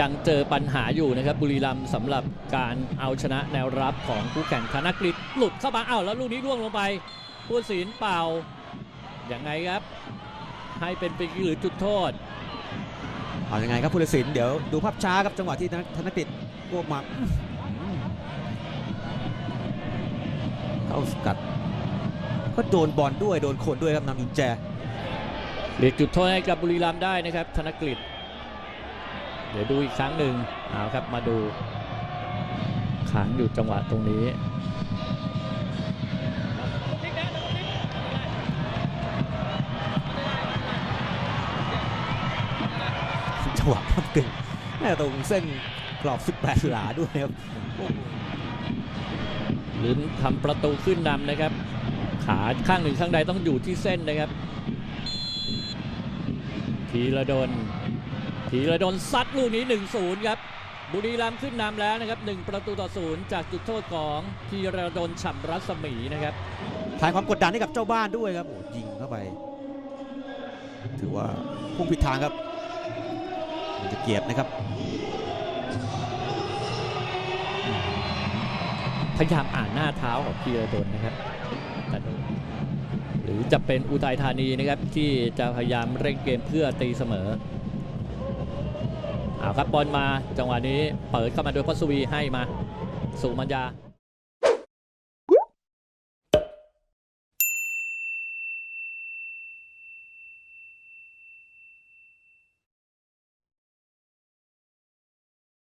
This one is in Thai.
ยังเจอปัญหาอยู่นะครับบุรีรัมย์สำหรับการเอาชนะแนวรับของคู่แข่งธนกฤษหลุดเข้ามาอ้าวแล้วลูกนี้ร่วงลงไปผู้ตัดสินเป่ายังไงครับ ให้เป็นปีหรือจุดโทษเอายังไงครับผู้ตัดสินเดี๋ยวดูภาพช้าครับจังหวะที่ธนกฤษพวกมาอื้อหือเข้าสกัด ก็โดนบอลด้วยโดนคนด้วยครับนำยุนแจเรียกจุดโทษให้กับบุรีรัมย์ได้นะครับ ธนกฤษ เดี๋ยวดูอีกครั้งหนึ่งเอาครับมาดูขังอยู่จังหวะตรงนี้จังหวะพับกึ่งแม่ตรงเส้นกรอบ 18 หลาด้วยครับลุ้นทำประตูขึ้นนำนะครับ ขาข้างหนึ่งข้างใดต้องอยู่ที่เส้นนะครับ ทีละดน ทีละดนซัดลูกนี้ 1-0 ครับ บุรีรัมย์ขึ้นนำแล้วนะครับ 1 ประตูต่อศูนย์จากจุดโทษของทีละดนฉ่ำรัศมีนะครับทายความกดดันให้กับเจ้าบ้านด้วยครับโอ้ยิงเข้าไป ถือว่าพุ่งผิดทางครับมันจะเกียรตินะครับ พยายามอ่านหน้าเท้าของพีระดนนะครับแต่ดูหรือจะเป็นอุทัยธานีนะครับที่จะพยายามเร่งเกมเพื่อตีเสมอ เอาครับบอลมาจังหวะนี้เปิดเข้ามาโดยพัสวีให้มาสุมัญญา